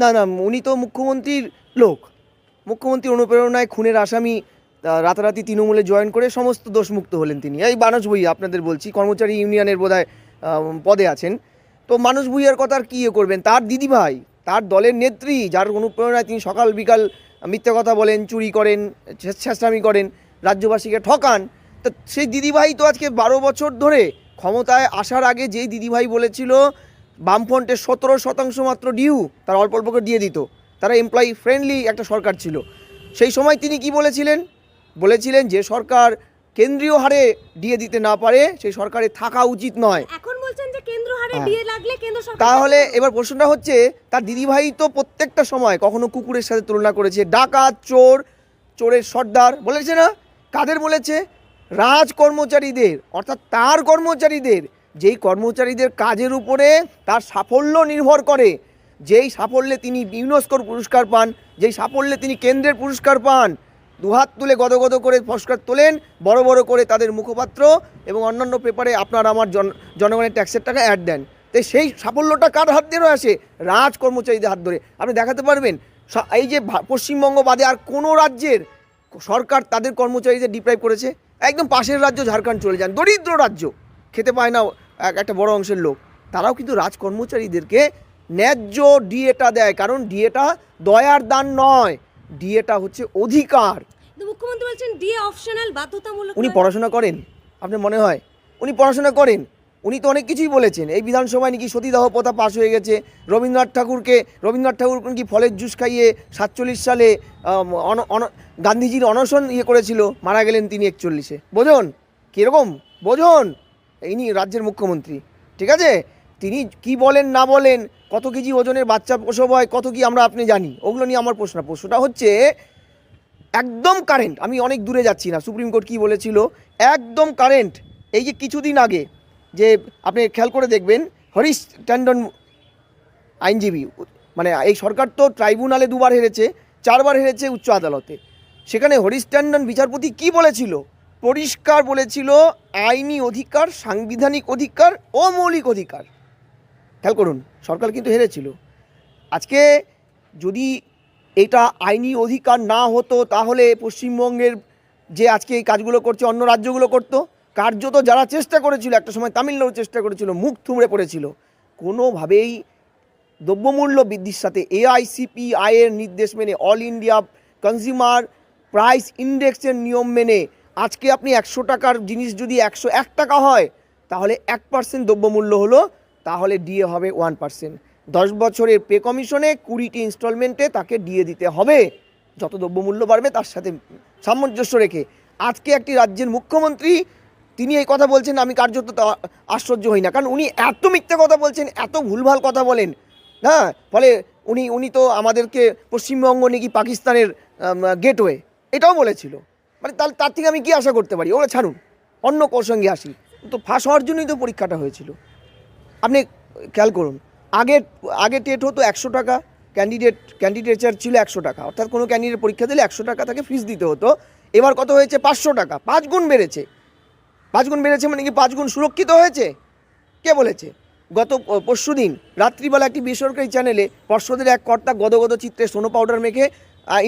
না না, উনি তো মুখ্যমন্ত্রীর লোক। মুখ্যমন্ত্রীর অনুপ্রেরণায় খুনের আসামি রাতারাতি তৃণমূলে জয়েন করে সমস্ত দোষমুক্ত হলেন তিনি। এই মানস ভুইয়া, আপনাদের বলছি, কর্মচারী ইউনিয়নের বোধহয় পদে আছেন। তো মানস ভুইয়ার কথা আর কী ইয়ে করবেন? তার দিদিভাই তার দলের নেত্রী, যার অনুপ্রেরণায় তিনি সকাল বিকাল মিথ্যে কথা বলেন, চুরি করেন ছেঁচড়ামি করেন, রাজ্যবাসীকে ঠকান। তো সেই দিদিভাই তো আজকে বারো বছর ধরে ক্ষমতায় আসার আগে যেই দিদিভাই বলেছিল বামফ্রন্টের সতেরো শতাংশ মাত্র ডিউ তারা অল্প অল্প করে দিয়ে দিত। তারা এমপ্লয়ি ফ্রেন্ডলি একটা সরকার ছিল। সেই সময় তিনি কি বলেছিলেন? বলেছিলেন যে সরকার কেন্দ্রীয় হারে দিয়ে দিতে না পারে সেই সরকারে থাকা উচিত নয়। এখন বলছেন যে কেন্দ্র হারে হ্যাঁ। দিয়ে লাগলে কেন্দ্র সরকার তাহলে এবার প্রশ্নটা হচ্ছে তার দিদিভাই তো প্রত্যেকটা সময় কখনো কুকুরের সাথে তুলনা করেছে। ডাকাত চোর চোরের সর্দার বলেছে না? কাদের বলেছে? রাজ কর্মচারীদের অর্থাৎ তার কর্মচারীদের। যেই কর্মচারীদের কাজের উপরে তার সাফল্য নির্ভর করে, যেই সাফল্যে তিনি ইউনেস্কোর পুরস্কার পান, যেই সাফল্যে তিনি কেন্দ্রের পুরস্কার পান দুহাত তুলে গদগদ করে পুরস্কার তোলেন, বড় বড় করে তাদের মুখপাত্র এবং অন্যান্য পেপারে আপনার আমার জন, জনগণের ট্যাক্সের টাকা অ্যাড দেন। তো সেই সাফল্যটা কার হাত ধরে আসে? রাজ কর্মচারীদের হাত ধরে। আপনি দেখাতে পারবেন এই যে পশ্চিমবঙ্গ বাদে আর কোনো রাজ্যের সরকার তাদের কর্মচারীদের ডিপ্রাইভ করেছে? একদম পাশের রাজ্য ঝাড়খণ্ড চলে যান, দরিদ্র রাজ্য। খেতে পায় না একটা বড় অংশের লোক। তারাও কিন্তু রাজ কর্মচারীদেরকে ন্যায্য ডিএটা দেয়। কারণ ডিএটা দয়ার দান নয়। ডিএটা হচ্ছে অধিকার। মুখ্যমন্ত্রী বলছেন ডিএ অপশনাল বাধ্যতামূলক উনি পড়াশোনা করেন আপনার মনে হয়? উনি পড়াশোনা করেন। উনি তো অনেক কিছুই বলেছেন। এই বিধানসভায় নাকি সতীদাহ প্রথা পাশ হয়ে গেছে। রবীন্দ্রনাথ ঠাকুরকে রবীন্দ্রনাথ ঠাকুর কি ফলের জুস খাইয়ে সাতচল্লিশ সালে গান্ধীজির অনশন ইয়ে করেছিল? মারা গেলেন তিনি একচল্লিশে। বোঝন? কীরকম? বোঝন? ইনি রাজ্যের মুখ্যমন্ত্রী। ঠিক আছে? তিনি কি বলেন, না বলেন, কত কেজি ওজনের বাচ্চা প্রসব হয়, কত কি আমরা আপনি জানি। ওগুলো নিয়ে আমার প্রশ্ন। প্রশ্নটা হচ্ছে, একদম কারেন্ট, আমি অনেক দূরে যাচ্ছি না, সুপ্রিম কোর্ট কি বলেছিল? একদম কারেন্ট। এই যে কিছুদিন আগে যে আপনি খেয়াল করে দেখবেন, হরিশ ট্যান্ডন আইনজীবী মানে এই সরকার তো ট্রাইব্যুনালে দুবার হেরেছে, চারবার হেরেছে উচ্চ আদালতে। সেখানে হরিশ ট্যান্ডন বিচারপতি কি বলেছিল? পরিষ্কার বলেছিল আইনি অধিকার, সাংবিধানিক অধিকার ও মৌলিক অধিকার। খেয়াল করুন, সরকার কিন্তু হেরেছিল। আজকে যদি এটা আইনি অধিকার না হতো, তাহলে পশ্চিমবঙ্গের যে আজকে এই কাজগুলো করছে, অন্য রাজ্যগুলো করতো, কার্যত যারা চেষ্টা করেছিল, একটা সময় তামিলনাড়ু চেষ্টা করেছিল, মুখ থুমড়ে পড়েছিল। কোনোভাবেই দ্রব্যমূল্য বৃদ্ধির সাথে এআইসিপি আয়ের নির্দেশ মেনে, অল ইন্ডিয়া কনজিউমার প্রাইস ইন্ডেক্সের নিয়ম মেনে আজকে আপনি একশো টাকার জিনিস যদি একশো এক টাকা হয়, তাহলে এক পার্সেন্ট দ্রব্যমূল্য হলো, তাহলে ডিএ হবে ওয়ান পার্সেন্ট দশ বছরের পে কমিশনে কুড়িটি ইনস্টলমেন্টে তাকে ডিএ দিতে হবে। যত দ্রব্যমূল্য বাড়বে, তার সাথে সামঞ্জস্য রেখে। আজকে একটি রাজ্যের মুখ্যমন্ত্রী, তিনি এই কথা বলছেন, আমি কার্যত আশ্চর্য হই না। কারণ উনি এত মিথ্যে কথা বলছেন, এত ভুলভাল কথা বলেন। হ্যাঁ ফলে উনি উনি তো আমাদেরকে পশ্চিমবঙ্গ নাকি পাকিস্তানের গেটওয়ে এটাও বলেছিল। মানে তাহলে তার থেকে আমি কি আশা করতে পারি? ওরা ছাড়ুন। অন্য প্রসঙ্গে আসি। তো ফাঁস হওয়ার জন্যই তো পরীক্ষাটা হয়েছিল। আপনি খেয়াল করুন আগে আগে টেট হতো একশো টাকা ক্যান্ডিডেট ক্যান্ডিডেচার ছিল একশো টাকা। অর্থাৎ কোনো ক্যান্ডিডেট পরীক্ষা দিলে একশো টাকা তাকে ফিস দিতে হতো। এবার কত হয়েছে? পাঁচশো টাকা। পাঁচ গুণ বেড়েছে। পাঁচ গুণ বেড়েছে মানে কি পাঁচ গুণ সুরক্ষিত হয়েছে? কে বলেছে? গত পরশু দিন রাত্রিবেলা একটি বেসরকারি চ্যানেলে পর্ষদের এক কর্তা গদগদ চিত্রে সোনো পাউডার মেখে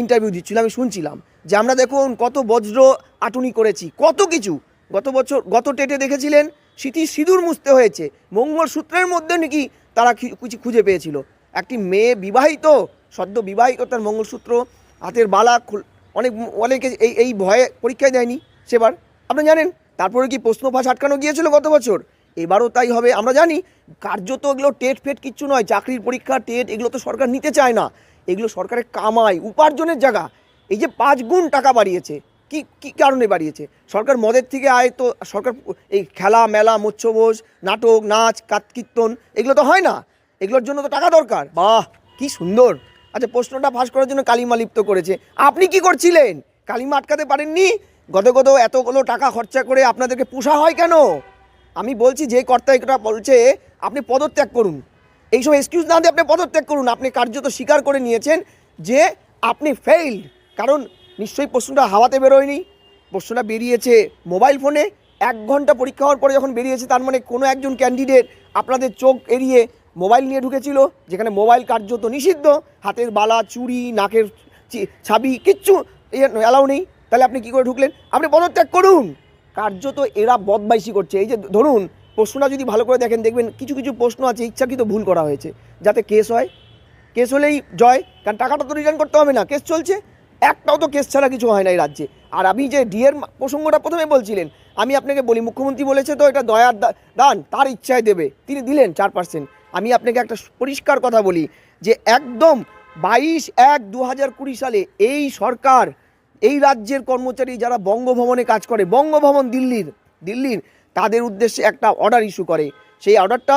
ইন্টারভিউ দিচ্ছিল। আমি শুনছিলাম। যে আমরা দেখুন কত বজ্র আটুনি করেছি, কত কিছু। গত বছর, গত টেটে দেখেছিলেন? স্মৃতি সিঁদুর মুছতে হয়েছে। মঙ্গলসূত্রের মধ্যে নাকি তারা কিছু খুঁজে পেয়েছিল। একটি মেয়ে বিবাহিত, সদ্য বিবাহিত, তার মঙ্গলসূত্র হাতের বালা অনেক, অনেকে এই এই ভয়ে পরীক্ষায় দেয়নি সেবার। আপনি জানেন? তারপরে কি প্রশ্ন ফাঁস আটকানো গিয়েছিল গত বছর? এবারও তাই হবে। আমরা জানি, কার্যত এগুলো টেট ফেট কিচ্ছু নয়। চাকরির পরীক্ষা, টেট, এগুলো তো সরকার নিতে চায় না। এগুলো সরকারের কামাই, উপার্জনের জায়গা। এই যে পাঁচ গুণ টাকা বাড়িয়েছে, কি কি কারণে বাড়িয়েছে? সরকার মদের থেকে আয় তো, সরকার এই খেলা, মেলা মৎস্যভোজ নাটক, নাচ কাত কীর্তন এগুলো তো হয় না। এগুলোর জন্য তো টাকা দরকার। বাহ, কি সুন্দর। আচ্ছা প্রশ্নটা ফাঁস করার জন্য কালিমা লিপ্ত করেছে। আপনি কি করছিলেন? কালিমা আটকাতে পারেননি? গত গত এতগুলো টাকা খরচা করে আপনাদেরকে পোষা হয় কেন? আমি বলছি, যে কর্তা এটা বলছে, আপনি পদত্যাগ করুন। এইসব এক্সকিউজ না দিয়ে আপনি পদত্যাগ করুন। আপনি কার্যত স্বীকার করে নিয়েছেন যে আপনি ফেইল্ড কারণ নিশ্চয়ই প্রশ্নটা হাওয়াতে বেরোয়নি, প্রশ্নটা বেরিয়েছে মোবাইল ফোনে। এক ঘণ্টা পরীক্ষা হওয়ার পরে যখন বেরিয়েছে, তার মানে কোনো একজন ক্যান্ডিডেট আপনাদের চোখ এড়িয়ে মোবাইল নিয়ে ঢুকেছিল, যেখানে মোবাইল কার্যত নিষিদ্ধ, হাতের বালা চুরি নাকের ছাবি, কিচ্ছু অ্যালাউ নেই। তাহলে আপনি কি করে ঢুকলেন? আপনি পদত্যাগ করুন। কার্যত এরা বদমাইশি করছে। এই যে ধরুন, প্রশ্নটা যদি ভালো করে দেখেন, দেখবেন কিছু কিছু প্রশ্ন আছে, ইচ্ছাকৃত ভুল করা হয়েছে, যাতে কেস হয়। কেস হলেই জয়, কারণ টাকাটা তো রিটার্ন করতে হবে না। কেস চলছে একটাও তো কেস ছাড়া কিছু হয় না এই রাজ্যে। আর আপনি যে ডিএর প্রসঙ্গটা প্রথমে বলছিলেন, আমি আপনাকে বলি, মুখ্যমন্ত্রী বলেছে তো, এটা দয়ার দান, তার ইচ্ছায় দেবে। তিনি দিলেন চার পার্সেন্ট আমি আপনাকে একটা পরিষ্কার কথা বলি যে একদম বাইশ এক দু হাজার কুড়ি সালে এই সরকার, এই রাজ্যের কর্মচারী যারা বঙ্গভবনে কাজ করে, বঙ্গভবন দিল্লির দিল্লির, তাদের উদ্দেশ্যে একটা অর্ডার ইস্যু করে। সেই অর্ডারটা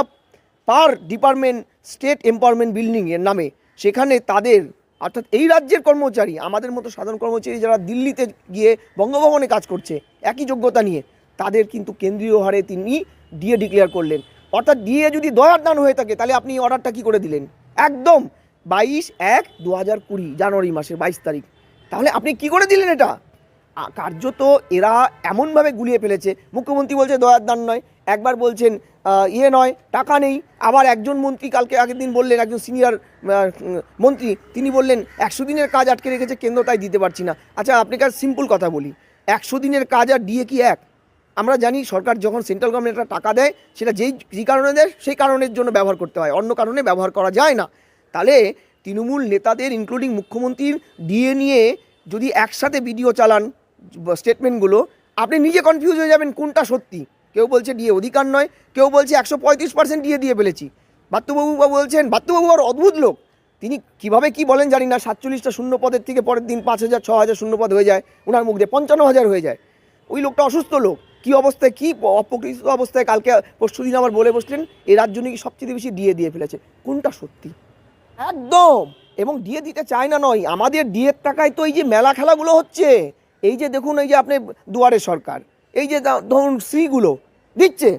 পার ডিপার্টমেন্ট স্টেট এম্পাওয়ারমেন্ট বিল্ডিং এর নামে। সেখানে তাদের অর্থাৎ এই রাজ্যের কর্মচারী, আমাদের মতো সাধারণ কর্মচারী যারা দিল্লিতে গিয়ে বঙ্গভবনে কাজ করছে, একই যোগ্যতা নিয়ে, তাদের কিন্তু কেন্দ্রীয় হারে তিনি ডিএ ডিক্লেয়ার করলেন। অর্থাৎ ডিএ যদি দয়ার দান হয়ে থাকে, তাহলে আপনি অর্ডারটা কী করে দিলেন? একদম বাইশ এক দু হাজার কুড়ি, জানুয়ারি মাসের বাইশ তারিখ। তাহলে আপনি কি করে দিলেন এটা? কার্যত এরা এমনভাবে গুলিয়ে ফেলেছে, মুখ্যমন্ত্রী বলছে দয়ার দান নয়। একবার বলছেন ইয়ে নয়, টাকা নেই। আবার একজন মন্ত্রী কালকে আগের দিন বললেন, একজন সিনিয়র মন্ত্রী, তিনি বললেন, একশো দিনের কাজ আটকে রেখেছে, কেন্দ্র তাই দিতে পারছি না। আচ্ছা আপনাকে সিম্পল কথা বলি। একশো দিনের কাজ আর ডিএ কি এক? আমরা জানি সরকার যখন সেন্ট্রাল গভর্নমেন্ট একটা টাকা দেয়, সেটা যেই যে কারণে দেয়, সেই কারণের জন্য ব্যবহার করতে হয়। অন্য কারণে ব্যবহার করা যায় না। তাহলে তৃণমূল নেতাদের ইনক্লুডিং মুখ্যমন্ত্রীর ডিএ নিয়ে যদি একসাথে ভিডিও চালান স্টেটমেন্টগুলো আপনি নিজে কনফিউজ হয়ে যাবেন কোনটা সত্যি। কেউ বলছে ডিএ অধিকার নয়, কেউ বলছে একশো পঁয়ত্রিশ পার্সেন্ট ডিএ দিয়ে ফেলেছি। বাত্তুবাবু বলছেন বাত্তুবাবু আর অদ্ভুত লোক। তিনি কীভাবে কি বলেন জানি না, সাতচল্লিশটা শূন্য পদের থেকে পরের দিন পাঁচ হাজার, ছ হাজার শূন্য পদ হয়ে যায়, ওনার মুখ দিয়ে পঞ্চান্ন হাজার হয়ে যায়। ওই লোকটা অসুস্থ লোক। কি অবস্থায়, কি অপকৃত অবস্থায় কালকে পরশু দিন আমার বলে বসলেন এই রাজ্য নাকি সবচেয়ে বেশি ডিএ দিয়ে ফেলেছে। কোনটা সত্যি? একদম! এবং ডিএ দিতে চায় না নয়, আমাদের ডিএর টাকায় তো এই যে মেলা খেলাগুলো হচ্ছে, এই যে দেখুন, এই যে আপনি দুয়ারে সরকার এই যে ধরুন শ্রীগুলো, দিচ্ছে।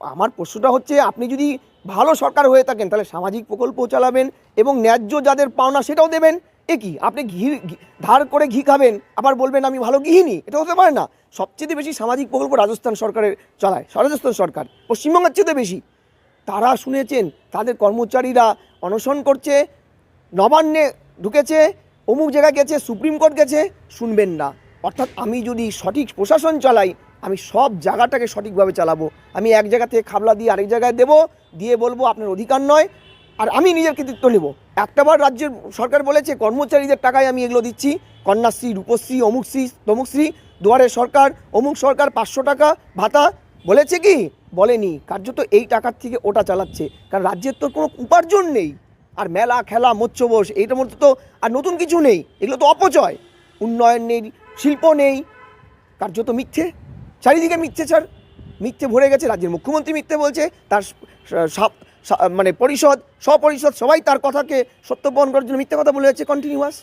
আমার প্রশ্নটা হচ্ছে, আপনি যদি ভালো সরকার হয়ে থাকেন, তাহলে সামাজিক প্রকল্প চালাবেন এবং ন্যায্য যাদের পাওনা সেটাও দেবেন। এ কি? আপনি ঘি ধার করে ঘি খাবেন, আবার বলবেন আমি ভালো গৃহিণী, এটা হতে পারে না। সবচেয়ে বেশি সামাজিক প্রকল্প রাজস্থান সরকারের চালায় রাজস্থান সরকার, পশ্চিমবঙ্গের চেয়ে বেশি। তারা শুনেছেন, তাদের কর্মচারীরা অনশন করছে, নবান্নে ঢুকেছে, অমুক জায়গায় গেছে, সুপ্রিম কোর্ট গেছে, শুনবেন না। অর্থাৎ আমি যদি সঠিক প্রশাসন চালাই, আমি সব জায়গাটাকে সঠিকভাবে চালাবো। আমি এক জায়গা থেকে খাবলা দিয়ে আরেক জায়গায় দেবো, দিয়ে বলব আপনার অধিকার নয়, আর আমি নিজের কৃতিত্ব নেব। একটাবার রাজ্যের সরকার বলেছে, কর্মচারীদের টাকায় আমি এগুলো দিচ্ছি। কন্যাশ্রী, রূপশ্রী অমুকশ্রী তমুকশ্রী দুয়ারে সরকার, অমুক সরকার পাঁচশো টাকা ভাতা। বলেছে কি? বলেনি। কার্যত এই টাকার থেকে ওটা চালাচ্ছে। কারণ রাজ্যের তো কোনো উপার্জন নেই। আর মেলা, খেলা মৎস্যবোস এইটার মধ্যে তো আর নতুন কিছু নেই। এগুলো তো অপচয়। উন্নয়ন নেই শিল্প নেই। কার্যত মিথ্যে। চারিদিকে মিথ্যে, স্যার। মিথ্যে ভরে গেছে, রাজ্যের মুখ্যমন্ত্রী মিথ্যে বলছে, তার মানে পরিষদ, স্বপরিষদ, সবাই তার কথাকে সত্য বহন করার জন্য মিথ্যে কথা বলে যাচ্ছে কন্টিনিউয়াস